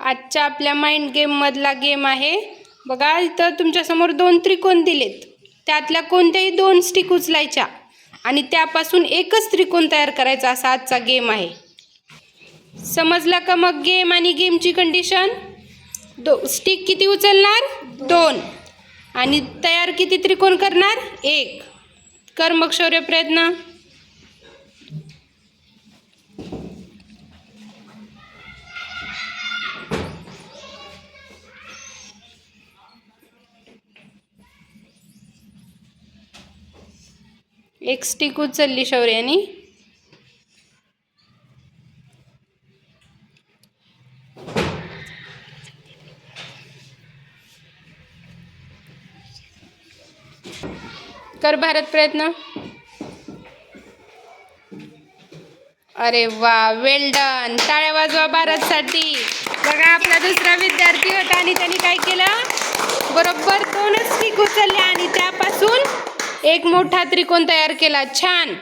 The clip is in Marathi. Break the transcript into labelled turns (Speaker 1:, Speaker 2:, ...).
Speaker 1: आजच्या आपल्या माइंड गेममधला गेम आहे. बघा इथं तुमच्यासमोर दोन त्रिकोण दिलेत. त्यातल्या कोणत्याही दोन स्टिक उचलायच्या आणि त्यापासून एकच त्रिकोण तयार करायचा असा आजचा गेम आहे. समजला का मग गेम आणि गेमची कंडिशन दो स्टिक किती उचलणार? दोन. आणि तयार किती त्रिकोण करणार? एक. कर मग शौर्य प्रयत्न एक स्टिक उचलली शौर्यानी कर भारत प्रयत्न. अरे वा वेल डन टाळ्या वाजवा भारतसाठी. बघा आपला दुसरा विद्यार्थी होता आणि त्यांनी काय केलं? बरोबर दोनच स्टिक उचलल्या आणि त्यापासून एक मोठा त्रिकोण तयार केला. छान.